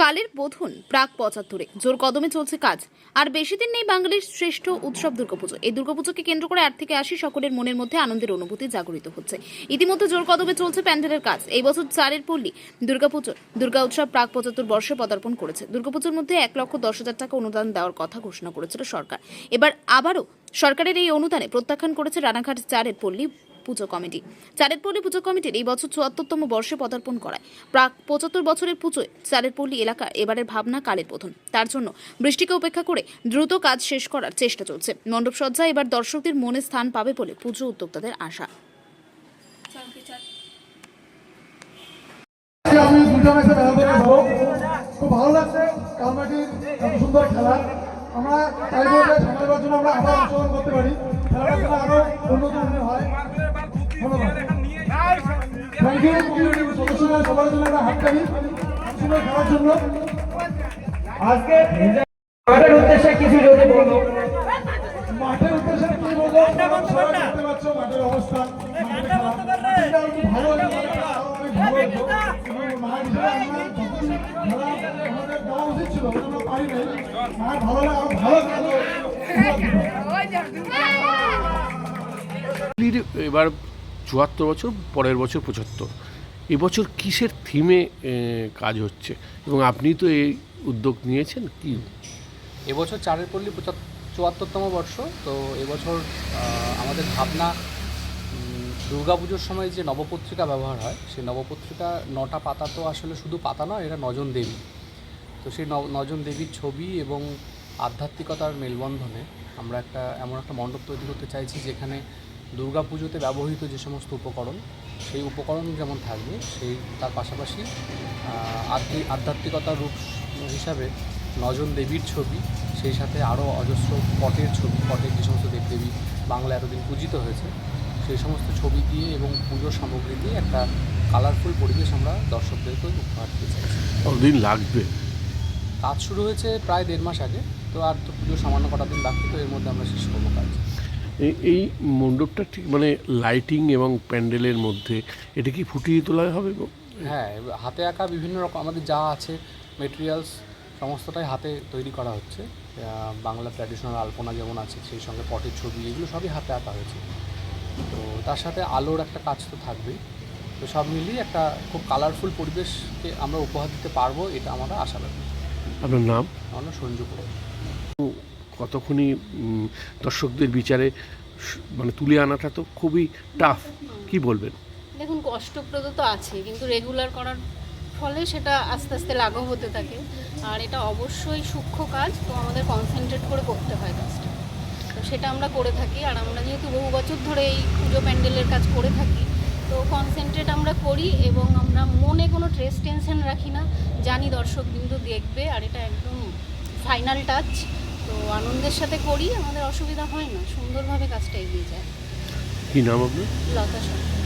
কালের বোধন প্রাক পঁচাত্তরে। জোর কদমে চলছে কাজ। আর বেশি দিন নেই বাঙালির শ্রেষ্ঠ উৎসব দুর্গাপুজো। এই দুর্গাপুজোকে কেন্দ্র করে আট থেকে আশি সকলের মনের মধ্যে আনন্দের অনুভূতি জাগরিত হচ্ছে। ইতিমধ্যে জোর কদমে চলছে প্যান্ডেলের কাজ। এই বছর চারের পল্লী, দুর্গাপুজো, দুর্গা উৎসব প্রাক পঁচাত্তর বর্ষে পদার্পণ করেছে। দুর্গাপুজোর মধ্যে এক লক্ষ দশ হাজার টাকা অনুদান দেওয়ার কথা ঘোষণা করেছিল সরকার। এবার আবারও সরকারের এই অনুদানে প্রত্যাখ্যান করেছে রানাঘাট চারের পল্লী পুজো কমিটি। চারের পল্লী পুজো কমিটির এই বছর চুয়াত্তরতম বর্ষে পদার্পণ করায়। প্রাক পঁচাত্তর বছরের পুজোয় চারের পল্লী এলাকা এবারের ভাবনা কালের প্রথম। তার জন্য বৃষ্টিকে উপেক্ষা করে দ্রুত কাজ শেষ করার চেষ্টা চলছে। মণ্ডপ সজ্জা এবার দর্শকদের মনে স্থান পাবে বলে পুজো উদ্যোক্তাদের আশা। খুব ভালো লাগছে। খেলা। আমরা সামনের জন্য আমরা আবার অংশগ্রহণ করতে পারি। খেলাটা যেন আরও উন্নত হয়। ধন্যবাদ। থ্যাংক ইউ সদস্যরা সবার জন্য একটা হাততালি। সুন্দর খেলার জন্য। আজকে আমাদের উদ্দেশ্যে কিছু যদি বলো। মাঠের উদ্দেশ্যে কি বলব। সবাই দেখতে পাচ্ছ মাঠের অবস্থা। মাঠের আরও ভালো হতো, আরও ভালো হতো। ভালো ভালো এবার চুয়াত্তর বছর, পরের বছর পঁচাত্তর। এবছর কিসের থিমে কাজ হচ্ছে? এবং আপনি তো এই উদ্যোগ নিয়েছেন, কি? এবছর চারের পল্লী চুয়াত্তরতম বর্ষ। তো এবছর আমাদের ভাবনা দুর্গাপুজোর সময় যে নবপত্রিকা ব্যবহার হয়, সেই নবপত্রিকা নটা পাতা তো আসলে শুধু পাতা নয়, এটা নজন দেবী তো সেই নজন দেবীর ছবি এবং আধ্যাত্মিকতার মেলবন্ধনে আমরা একটা এমন একটা মণ্ডপ তৈরি করতে চাইছি যেখানে দুর্গা পুজোতে ব্যবহৃত যে সমস্ত উপকরণ সেই উপকরণ যেমন থাকবে সেই তার পাশাপাশি আধ্যাত্মিকতার রূপ হিসাবে নজন দেবীর ছবি সেই সাথে আরও অজস্র পটের ছবি পটের যে সমস্ত দেবদেবী বাংলা এতদিন পূজিত হয়েছে সেই সমস্ত ছবি দিয়ে এবং পুজোর সামগ্রী দিয়ে একটা কালারফুল পরিবেশ আমরা দর্শকদেরকে উপহার দিতে চাইছি। কতদিন লাগবে? কাজ শুরু হয়েছে প্রায় দেড় মাস আগে। তো আর তো পুজো সামান্য কটা দিন বাকি তো এর মধ্যে আমরা শেষ করব কাজ। এই- এই মণ্ডপটা ঠিক মানে লাইটিং এবং প্যান্ডেলের মধ্যে এটা কি ফুটিয়ে তোলা হবে? হ্যাঁ হাতে আঁকা বিভিন্ন রকম আমাদের যা আছে মেটেরিয়ালস সমস্তটাই হাতে তৈরি করা হচ্ছে। বাংলা ট্র্যাডিশনাল আলপনা যেমন আছে সেই সঙ্গে পটের ছবি এগুলো সবই হাতে আঁকা হয়েছে। তো তার সাথে আলোর একটা কাজ তো থাকবেই। তো সব মিলিয়ে একটা খুব কালারফুল পরিবেশকে আমরা উপহার দিতে পারব এটা আমরা আশা রাখি। আপনার নাম? আমরা সঞ্জু কতক্ষণই দর্শকদের বিচারে মানে তুলে আনাটা তো খুবই টাফ কি বলবেন? দেখুন কষ্টপ্রদ তো আছে কিন্তু রেগুলার করার ফলে সেটা আস্তে আস্তে লাঘব হতে থাকে। আর এটা অবশ্যই সূক্ষ্ম কাজ তো আমাদের কনসেন্ট্রেট করে করতে হয় কাজটা। তো সেটা আমরা করে থাকি আর আমরা যেহেতু বহু বছর ধরে এই পুজো প্যান্ডেলের কাজ করে থাকি তো কনসেন্ট্রেট আমরা করি এবং আমরা মনে কোনো ট্রেস টেনশন রাখি না। জানি দর্শক বিন্দু দেখবে আর এটা একদম ফাইনাল টাচ তো আনন্দের সাথে করি আমাদের অসুবিধা হয় না। সুন্দরভাবে কাজটা এগিয়ে যায়। কি নাম আপনার? লতা সরকার